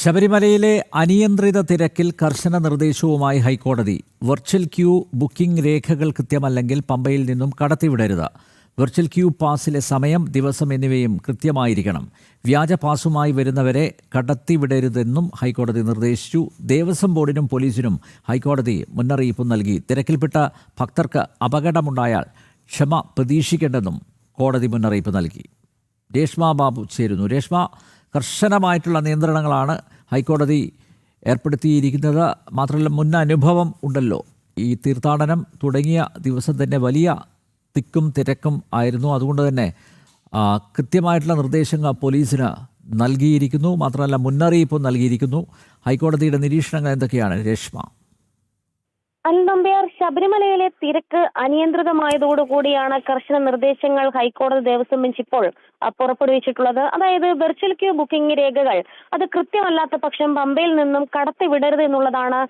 ശബരിമലയിലെ അനിയന്ത്രിത തിരക്കിൽ കർശന നിർദ്ദേശവുമായി ഹൈക്കോടതി. വെർച്വൽ ക്യൂ ബുക്കിംഗ് രേഖകൾ കൃത്യമല്ലെങ്കിൽ പമ്പയിൽ നിന്നും കടത്തിവിടരുത്. വെർച്വൽ ക്യൂ പാസിലെ സമയം ദിവസം എന്നിവയും കൃത്യമായിരിക്കണം. വ്യാജ പാസുമായി വരുന്നവരെ കടത്തിവിടരുതെന്നും ഹൈക്കോടതി നിർദ്ദേശിച്ചു. ദേവസ്വം ബോർഡിനും പോലീസിനും ഹൈക്കോടതി മുന്നറിയിപ്പ് നൽകി. തിരക്കിൽപ്പെട്ട ഭക്തർക്ക് അപകടമുണ്ടായാൽ ക്ഷമ പ്രതീക്ഷിക്കേണ്ടെന്നും കോടതി മുന്നറിയിപ്പ് നൽകി. രേഷ്മ ബാബു ചേരുന്നു. രേഷ്മ കർശനമായിട്ടുള്ള നിയന്ത്രണങ്ങളാണ് ഹൈക്കോടതി ഏർപ്പെടുത്തിയിരിക്കുന്നത്. മാത്രമല്ല മുൻ അനുഭവം ഉണ്ടല്ലോ. ഈ തീർത്ഥാടനം തുടങ്ങിയ ദിവസം തന്നെ വലിയ തിക്കും തിരക്കും ആയിരുന്നു. അതുകൊണ്ട് തന്നെ കൃത്യമായിട്ടുള്ള നിർദ്ദേശങ്ങൾ പോലീസിന് നൽകിയിരിക്കുന്നു. മാത്രമല്ല മുന്നറിയിപ്പും നൽകിയിരിക്കുന്നു. ഹൈക്കോടതിയുടെ നിരീക്ഷണങ്ങൾ എന്തൊക്കെയാണ്? രേഷ്മ. അനിൽ നമ്പ്യാർ ശബരിമലയിലെ തിരക്ക് അനിയന്ത്രിതമായതോടുകൂടിയാണ് കർശന നിർദ്ദേശങ്ങൾ ഹൈക്കോടതി ദേവസ്വം ബെഞ്ച് ഇപ്പോൾ പുറപ്പെടുവിച്ചിട്ടുള്ളത്. അതായത് വെർച്വൽ ക്യൂ ബുക്കിംഗ് രേഖകൾ. അത് കൃത്യമല്ലാത്ത പക്ഷം പമ്പയിൽ നിന്നും കടത്തിവിടരുത് എന്നുള്ളതാണ്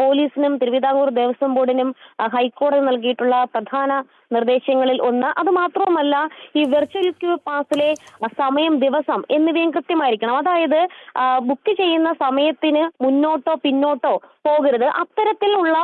പോലീസിനും തിരുവിതാംകൂർ ദേവസ്വം ബോർഡിനും ഹൈക്കോടതി നൽകിയിട്ടുള്ള പ്രധാന നിർദ്ദേശങ്ങളിൽ ഒന്ന്. അത് മാത്രവുമല്ല ഈ വെർച്വൽ ക്യൂ പാസിലെ സമയം ദിവസം എന്നിവയും കൃത്യമായിരിക്കണം. അതായത് ബുക്ക് ചെയ്യുന്ന സമയത്തിന് മുന്നോട്ടോ പിന്നോട്ടോ പോകരുത്. അത്തരത്തിലുള്ള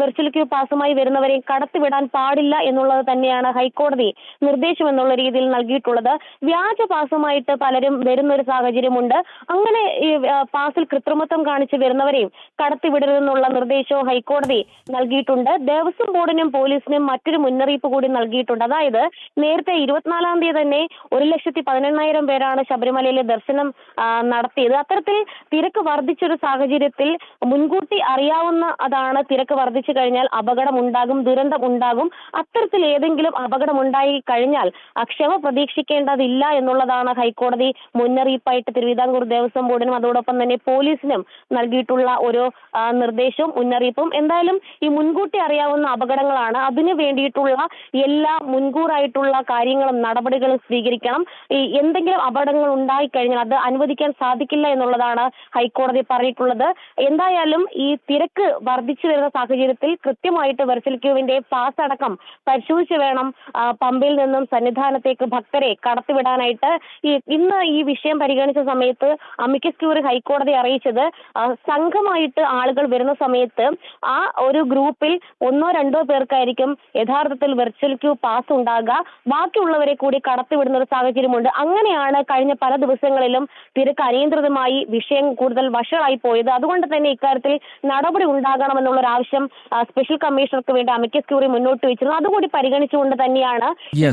വെർച്വൽ ക്യൂ പാസുമായി വരുന്നവരെ കടത്തിവിടാൻ പാടില്ല എന്നുള്ളത് തന്നെയാണ് ഹൈക്കോടതി നിർദ്ദേശം എന്നുള്ള രീതിയിൽ നൽകിയിട്ടുള്ളത്. വ്യാജ പാസുമായിട്ട് പലരും വരുന്ന ഒരു സാഹചര്യമുണ്ട്. അങ്ങനെ ഈ പാസിൽ കൃത്രിമത്വം കാണിച്ച് വരുന്നവരെയും കടത്തിവിടരുതെന്നുള്ള നിർദ്ദേശവും ഹൈക്കോടതി നൽകിയിട്ടുണ്ട്. ദേവസ്വം ബോർഡിനും പോലീസിനും മറ്റൊരു മുന്നറിയിപ്പ് കൂടി നൽകിയിട്ടുണ്ട്. അതായത് നേരത്തെ ഇരുപത്തിനാലാം തീയതി തന്നെ ഒരു ലക്ഷത്തി പതിനെണ്ണായിരം പേരാണ് ശബരിമലയിലെ ദർശനം നടത്തിയത്. അത്തരത്തിൽ തിരക്ക് വർദ്ധിച്ചൊരു സാഹചര്യത്തിൽ മുൻകൂട്ടി അറിയാവുന്ന അതാണ് തിരക്ക് വർദ്ധിച്ചു കഴിഞ്ഞാൽ അപകടം ഉണ്ടാകും ദുരന്തം ഉണ്ടാകും അത്തരത്തിൽ ഏതെങ്കിലും അപകടം ഉണ്ടായി കഴിഞ്ഞാൽ അക്ഷമ പ്രതീക്ഷിക്കേണ്ടതില്ല എന്നുള്ളതാണ് ഹൈക്കോടതി മുന്നറിയിപ്പായിട്ട് തിരുവിതാംകൂർ ദേവസ്വം ബോർഡിനും അതോടൊപ്പം തന്നെ പോലീസിനും നൽകിയിട്ടുള്ള ഒരു നിർദ്ദേശവും മുന്നറിയിപ്പും. എന്തായാലും ഈ മുൻകൂട്ടി അറിയാവുന്ന അപകടങ്ങളാണ്. അതിനു വേണ്ടിയിട്ടുള്ള എല്ലാ മുൻകൂറായിട്ടുള്ള കാര്യങ്ങളും നടപടികളും സ്വീകരിക്കണം. ഈ എന്തെങ്കിലും അപകടങ്ങൾ ഉണ്ടായി കഴിഞ്ഞാൽ അത് അനുവദിക്കാൻ സാധിക്കില്ല എന്നുള്ളതാണ് ഹൈക്കോടതി പറഞ്ഞിട്ടുള്ളത്. എന്തായാലും ഈ തിരക്ക് വർദ്ധിച്ചു വരുന്ന സാഹചര്യത്തിൽ കൃത്യമായിട്ട് വെർച്വൽ ക്യൂവിന്റെ പാസ് അടക്കം പരിശോധിച്ച് വേണം പമ്പിൽ നിന്നും സന്നിധാനത്തേക്ക് ഭക്തരെ കടത്തിവിടാനായിട്ട്. ഇന്ന് ഈ വിഷയം പരിഗണിച്ച സമയത്ത് അമിക്കസ് ക്യൂറി ഹൈക്കോടതി അറിയിച്ചത് സംഘമായിട്ട് ആളുകൾ വരുന്ന സമയത്ത് ആ ഒരു ഗ്രൂപ്പിൽ ഒന്നോ രണ്ടോ പേർക്കായിരിക്കും യഥാർത്ഥത്തിൽ വെർച്വൽ ക്യൂ പാസ് ഉണ്ടാകുക. ബാക്കിയുള്ളവരെ കൂടി കടത്തിവിടുന്ന ഒരു സാഹചര്യമുണ്ട്. അങ്ങനെയാണ് കഴിഞ്ഞ പല ദിവസങ്ങളിലും തിരക്ക് അനിയന്ത്രിതമായി വിഷയം കൂടുതൽ വഷളായി പോയത്. അതുകൊണ്ട് തന്നെ ഇക്കാര്യത്തിൽ നടപടി ഉണ്ടാകണമെന്നുള്ള ആവശ്യം സ്പെഷ്യൽ കമ്മീഷണർക്ക് വേണ്ടി അമിക്കസ് ക്യൂറി മുന്നോട്ട് വെച്ചിരുന്നു. അതുകൂടി പരിഗണിച്ചുകൊണ്ട് തന്നെയാണ്.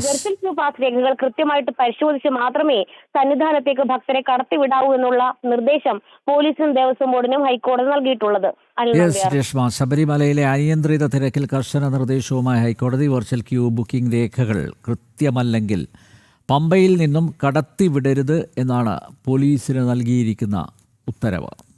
വെർച്വൽ ക്യൂ പാസ് രേഖകൾ കൃത്യമായിട്ട് പരിശോധിച്ച് മാത്രമേ സന്നിധാനത്തേക്ക് ഭക്തരെ കടത്തിവിടാവൂ എന്നുള്ള നിർദ്ദേശം പോലീസിനും ദേവസ്വം ബോർഡിനും ഹൈക്കോടതി നൽകിയിട്ടുള്ളത്. യെസ് രേഷ്മ. ശബരിമലയിലെ അനിയന്ത്രിത തിരക്കിൽ കർശന നിർദ്ദേശവുമായി ഹൈക്കോടതി വെർച്വൽ ക്യൂ ബുക്കിംഗ് രേഖകൾ കൃത്യമല്ലെങ്കിൽ പമ്പയിൽ നിന്നും കടത്തിവിടരുത് എന്നാണ് പോലീസിന് നൽകിയിരിക്കുന്ന ഉത്തരവ്.